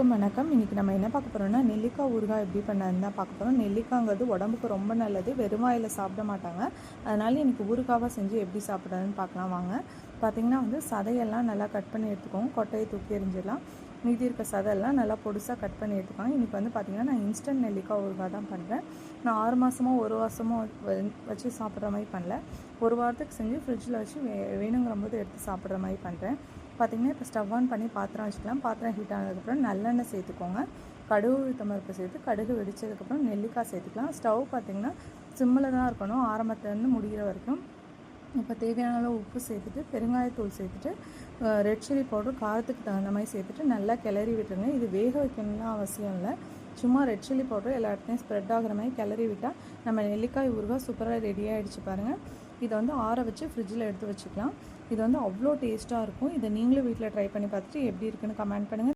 வணக்கம் இன்னைக்கு இன்றைக்கி நம்ம என்ன பார்க்க போகிறோம்னா நெல்லிக்காய் ஊறுகாய் எப்படி பண்ணதுன்னு தான் பார்க்க போகிறோம் நெல்லிக்காங்கிறது உடம்புக்கு ரொம்ப நல்லது. வெறும் வாயில் சாப்பிட மாட்டாங்க. அதனால இன்றைக்கி ஊறுகாவாக செஞ்சு எப்படி சாப்பிட்றதுன்னு பார்க்கலாம் வாங்க. பார்த்திங்கன்னா வந்து சதையெல்லாம் நல்லா கட் பண்ணி எடுத்துக்கோங்க கொட்டையை தூக்கி எறிஞ்சிடலாம். மீதி இருக்க சதெல்லாம் நல்லா பொடுசாக கட் பண்ணி எடுத்துப்பாங்க இன்றைக்கி வந்து பார்த்திங்கன்னா நான் இன்ஸ்டன்ட் நெல்லிக்காய் ஊறுகாய் தான் பண்ணுறேன் நான் ஆறு மாதமோ ஒரு மாதமோ வச்சு சாப்பிட்ற மாதிரி பண்ணல. ஒரு வாரத்துக்கு செஞ்சு ஃப்ரிட்ஜில் வச்சு வே வேணுங்கிற போது எடுத்து சாப்பிட்ற மாதிரி பண்ணுறேன் பார்த்திங்கன்னா இப்போ ஸ்டவ் ஆன் பண்ணி பாத்திரம் வச்சுக்கலாம். பாத்திரம் ஹீட் ஆனதுக்கப்புறம் நல்லெண்ணெய் சேர்த்துக்கோங்க. கடுகு உளுத்தம்பருப்பு சேர்த்து கடுகு வெடித்ததுக்கப்புறம் நெல்லிக்காய் சேர்த்துக்கலாம். ஸ்டவ் பார்த்திங்கன்னா சிம்மில் தான் இருக்கணும். ஆரம்பத்துலேருந்து முடிகிற வரைக்கும் இப்போ தேவையான அளவு உப்பு சேர்த்துட்டு பெருங்காயத்தூள் சேர்த்துட்டு ரெட் சில்லி பவுடர் காரத்துக்கு தகுந்த மாதிரி சேர்த்துட்டு நல்லா கிளறி விட்டுருங்க. இது வேக வைக்கணும்லாம் அவசியம் இல்லை. சும்மா ரெட் சில்லி பவுடர் எல்லா இடத்துலையும் ஸ்ப்ரெட் ஆகிற மாதிரி கிளறி விட்டால் நம்ம நெல்லிக்காய் ஊறுகாய் சூப்பராக ரெடி ஆகிடுச்சு பாருங்கள் இதை வந்து ஆற வச்சு ஃப்ரிட்ஜில் எடுத்து வச்சுக்கலாம். இது வந்து அவ்வளோ டேஸ்ட்டாக இருக்கும். இதை நீங்களும் வீட்டில் ட்ரை பண்ணி பார்த்துட்டு எப்படி இருக்குன்னு கமெண்ட் பண்ணுங்கள்